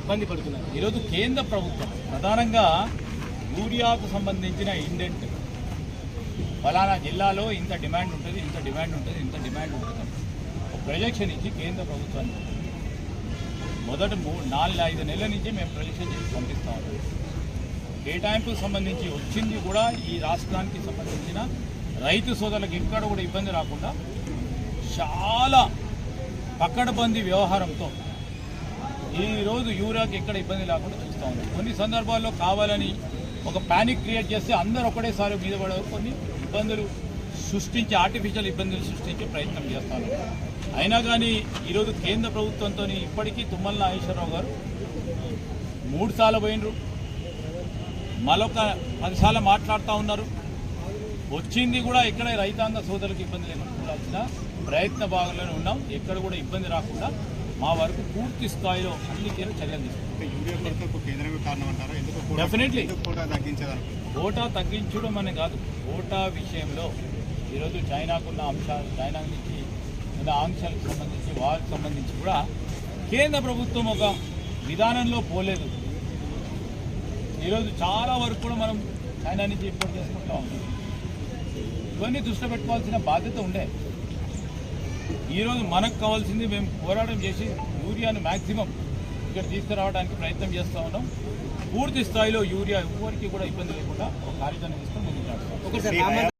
ఇబ్బంది పడుతున్నారు. ఈరోజు కేంద్ర ప్రభుత్వం ప్రధానంగా యూరియాకు సంబంధించిన ఇండెంట్ ఫలానా జిల్లాలో ఇంత డిమాండ్ ఉంటుంది ఇంత డిమాండ్ ఉంటుంది ఇంత డిమాండ్ ఉంటుంది ఒక ప్రొజెక్షన్ ఇచ్చి కేంద్ర ప్రభుత్వానికి మొదటి మూడు నాలుగు ఐదు నెలల నుంచి మేము ప్రొజెక్షన్ చేసి పంపిస్తా ఉన్నాం. కేటాయింపుకు సంబంధించి వచ్చింది కూడా ఈ రాష్ట్రానికి సంబంధించిన రైతు సోదరులకు ఎక్కడ కూడా ఇబ్బంది రాకుండా చాలా పక్కడబంది వ్యవహారంతో ఈరోజు రోజు యూరియాకి ఎక్కడ ఇబ్బంది లేకుండా చూస్తూ ఉన్నాం. కొన్ని సందర్భాల్లో కావాలని ఒక ప్యానిక్ క్రియేట్ చేస్తే అందరూ ఒకటేసారి మీద పడ కొన్ని ఇబ్బందులు సృష్టించి ఆర్టిఫిషియల్ ఇబ్బందులు సృష్టించే ప్రయత్నం చేస్తాను అయినా కానీ ఈరోజు కేంద్ర ప్రభుత్వంతో ఇప్పటికీ తుమ్మల నాగేశ్వరరావు గారు మూడు సార్లు పోయినరు మరొక పదిసార్లు మాట్లాడుతూ ఉన్నారు. వచ్చింది కూడా ఇక్కడ రైతాంగ సోదరులకు ఇబ్బంది లేకుండా ప్రయత్న భాగంలోనే ఉన్నాం. ఎక్కడ కూడా ఇబ్బంది రాకుండా మా వరకు పూర్తి స్థాయిలో అన్ని చర్యలు తీసుకుంటాం తగ్గించదారు ఓటా తగ్గించడం అనే కాదు ఓటా విషయంలో ఈరోజు చైనాకున్న అంశాలు చైనా నుంచి ఉన్న ఆంక్షలకు సంబంధించి వారికి సంబంధించి కూడా కేంద్ర ప్రభుత్వం ఒక విధానంలో పోలేదు. ఈరోజు చాలా వరకు కూడా మనం చైనా నుంచి ఇంపోర్ట్ చేసుకుంటా ఉన్నాం. ఇవన్నీ దృష్టి పెట్టుకోవాల్సిన బాధ్యత ఉండే. ఈరోజు మనకు కావాల్సింది మేము పోరాటం చేసి యూరియాను మ్యాక్సిమం ఇక్కడ తీసుకురావడానికి ప్రయత్నం చేస్తూ ఉన్నాం. పూర్తి స్థాయిలో యూరియా ఎవరికి కూడా ఇబ్బంది లేకుండా ఒక కార్యక్రమం తీసుకొని ముందుకు ఒకసారి